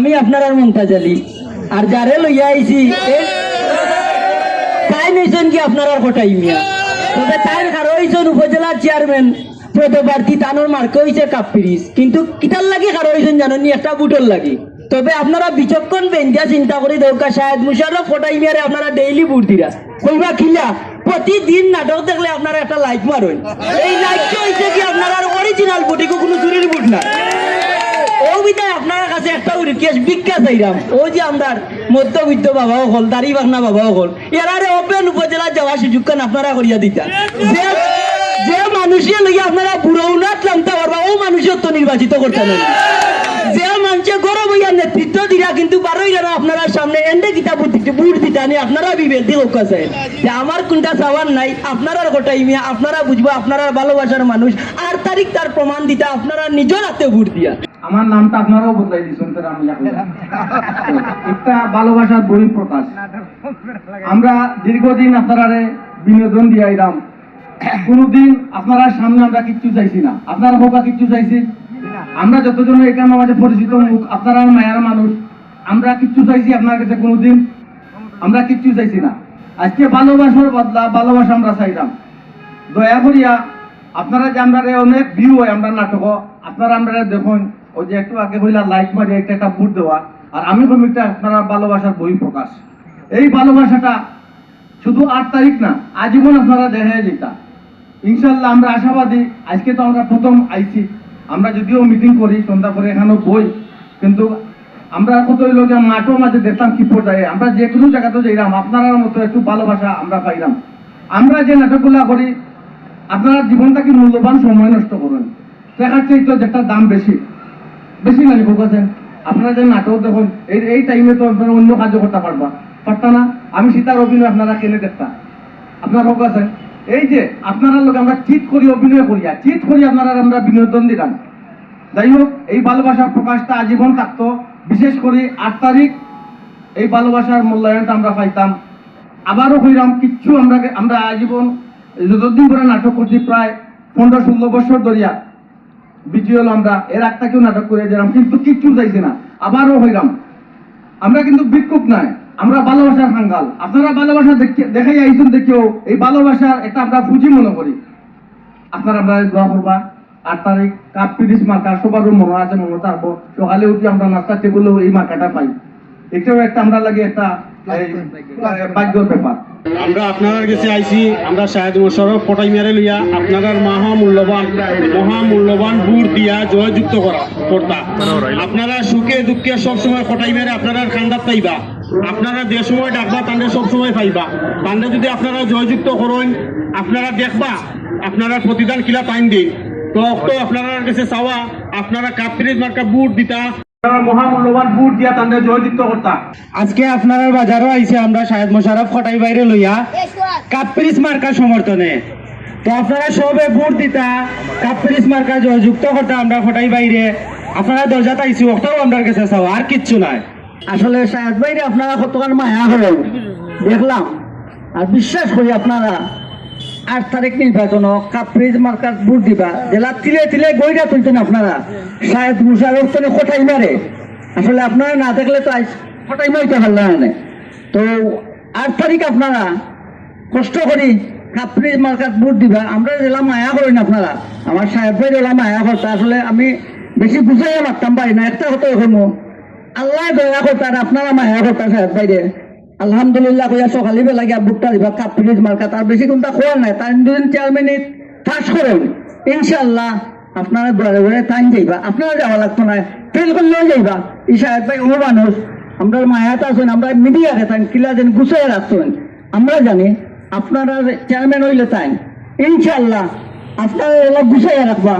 আমি আপনার আর আলী। আর যারে লইয়া আইছি তাই নইছেন কি আপনার আর কটাই মিয়া। তবে তাই কারও হইছেন উপজেলার চেয়ারম্যান পদপ্রার্থী তানোর মার্কে হইছে কাপিরিস কিন্তু কিতার লাগি কারও হইছেন জানেন একটা বুটর লাগি। তবে আপনারা বিচক্ষণ বেঞ্জা চিন্তা করে দরকার শাহেদ মুশারফ ফটাই মিয়ারে আপনারা ডেইলি বুট দিরা। কইবা খিলা, প্রতিদিন নাটক দেখলে আপনারা একটা লাইক মারেন। এই লাইকটা হইছে কি আপনার অরিজিনাল বুট কোনো চুরির বুট না? কাছে একটা রিকোয়েস্ট ভিক্ষা ও যে আমার মধ্যবিত্ত হল, দাড়ি হল। এরারে ওপেন উপজেলা সুযোগ আপনারা করিয়া দিতা যে যে লইয়া আপনারা ক্লামতে পারবা ও মানুষের তো নির্বাচিত করতে না যে মানুষে গরম হইয়া নেতৃত্ব দিরা কিন্তু বারোই যেন আপনারা সামনে এন্ডে দিতে বুট দিতা নি আপনারা বিবেচি হোক আছে আমার কোনটা চাওয়ার নাই আপনারা গোটাই মিয়া, আপনারা বুঝবা আপনারা ভালোবাসার মানুষ। আর তারিখ তার প্রমাণ দিতা আপনারা নিজের হাতে বুট দিয়া। আমার নামটা আপনারাও বদলাই দিয়েছেন তারা আমি একটা ভালোবাসার বই প্রকাশ। আমরা দীর্ঘদিন আপনারারে বিনোদন দিয়াইলাম কোনদিন আপনারা সামনে আমরা কিচ্ছু চাইছি না। আপনারা হোকা কিচ্ছু চাইছি? আমরা যতজন এখানে আমাদের পরিচিত মুখ আপনারা মায়ার মানুষ। আমরা কিচ্ছু চাইছি আপনার কাছে কোনোদিন। আমরা কিচ্ছু চাইছি না। আজকে ভালোবাসার বদলা, ভালোবাসা আমরা চাইলাম। দয়া করিয়া আপনারা যে আমরা অনেক ভিউ হয়, আমরা নাটক, আপনারা আমরা দেখুন। ওই যে একটু আগে হইলা লাইক মারি একটা একটা বুট দেওয়া। আর আমি কমিটা আপনারা ভালোবাসার বই প্রকাশ। এই ভালোবাসাটা শুধু আট তারিখ না, আজীবন আপনারা দেখা যেটা ইনশাল্লাহ আমরা আশাবাদী, আজকে তো আমরা প্রথম আইছি। আমরা যদিও মিটিং করি, সন্ধ্যা করে এখানেও বই, কিন্তু আমরা কত লোক মাঠও মাঝে দেখতাম কি পর্যায়ে। আমরা যে কোনো জায়গাতে যাইলাম আপনার মতো একটু ভালোবাসা আমরা পাইলাম। আমরা যে নাটকগুলা করি, আপনারা জীবনটাকে মূল্যবান সময় নষ্ট করেন। দেখার চাইতে যেটা দাম বেশি। বেশি না লিখো কাছেন আপনারা যে নাটক দেখুন, এই এই টাইমে তো আপনারা অন্য কাজও করতে পারবা। পারতা না? আমি সীতার অভিনয় আপনারা কেনে দেখতাম আপনার হোক এই যে আপনারা লোক, আমরা চিট করি, অভিনয় করিয়া চিট করি আপনারা, আমরা বিনোদন দিলাম। যাই হোক, এই ভালোবাসার প্রকাশটা আজীবন থাকতো। বিশেষ করে আট তারিখ, এই ভালোবাসার মূল্যায়নটা আমরা পাইতাম। আবারও হইলাম কিচ্ছু আমরা আমরা আজীবন যতদিন করে নাটক করছি, প্রায় পনেরো ষোলো বছর ধরিয়া বিজয় আমরা, এর আগটাকেও নাটক করে দিলাম, কিন্তু কিচ্ছু চাইছি না। আবারও হইলাম। আমরা কিন্তু বিক্ষোভ নাই, আমরা ভালোবাসার হাঙ্গাল। আপনারা ভালোবাসা দেখে- দেখাই আইসুন দেখেও, এই ভালোবাসার একটা আমরা পুঁজি মনে করি। আপনারা আমরা দোয়া করবা। আট তারিখ কাপ পিরিস মার্কা সবারও মনে আছে মনে থাকব সকালে উঠি আমরা নাস্তা টেবিলেও এই মার্কাটা পাই। এটাও একটা আমরা লাগে একটা ভাগ্যর ব্যাপার। আমরা আপনার কাছে আইছি আমরা শাহেদ মোশারফ ফটাই মেরে লইয়া আপনার মহা মূল্যবান মহা মূল্যবান বুট দিয়া জয়যুক্ত করা কর্তা। আপনারা সুখে দুঃখে সবসময় ফটাই মেরে আপনারা খান্দাত পাইবা। আপনারা যে সময় ডাকবা তান্ডে সবসময় পাইবা। তান্ডে যদি আপনারা জয়যুক্ত করেন আপনারা দেখবা আপনারা প্রতিদান কিলা টাইম দিন তো তো আপনার কাছে চাওয়া আপনারা কাপ্রিজ মার্কা বুট দিতা। আজকে আপনার বাজারও আইছে আমরা শাহেদ মোশারফ খটাই বাইরে লইয়া কাপ্রিস মার্কা সমর্থনে। তো আপনারা সবে ভোট দিতা কাপ্রিস মার্কা যুক্ত করতে আমরা খটাই বাইরে। আপনারা দরজা তাইছি ওটাও আমরা কাছে চাও আর কিচ্ছু নাই। আসলে শাহেদ বাইরে আপনারা কতক্ষণ মায়া হলেন দেখলাম। আর বিশ্বাস করি আপনারা আট তারিখ নির্বাচন কাপ্রিজ মার্কার ভোট দিবা। জেলা তিলে তিলে গইরা তুলতেন আপনারা। শাহেদ মুশারফ তো খটাই মারে। আসলে আপনারা না দেখলে তো খটাই মারতে পারলেন না তো আট তারিখ আপনারা কষ্ট করি কাপ্রিজ মার্কার ভোট দিবা। আমরা জেলা মায়া করেন আপনারা। আমার সাহেব ভাই জেলা মায়া করতে আসলে আমি বেশি বুঝাইয়া মারতাম পারি না, একটা কথা এখন আল্লাহ দয়া করতার আপনারা মায়া করতার সাহেব ভাইরে। আলহামদুলিল্লাহ কইয়া সকালে বেলা গিয়া বুটটা দিবা, কাপ কাপ্রিজ মার্কা, তার বেশি কোনটা খোয়ার নাই। তার দুদিন, চার মিনিট ফাঁস করেন। ইনশাল্লাহ আপনারা ঘরে ঘরে টাইম যাইবা আপনারা যাওয়া লাগতো না, ফেল করলেও যাইবা। সাহেব ভাই, ও মানুষ, আমরা মায়াতে আছেন, আমরা মিডিয়াতে থাকেন, কিলা যেন গুছাই রাখতেন আমরা জানি আপনারা চেয়ারম্যান হইলে তাই। ইনশাল্লাহ আপনারা এলা গুছাইয়া রাখবা।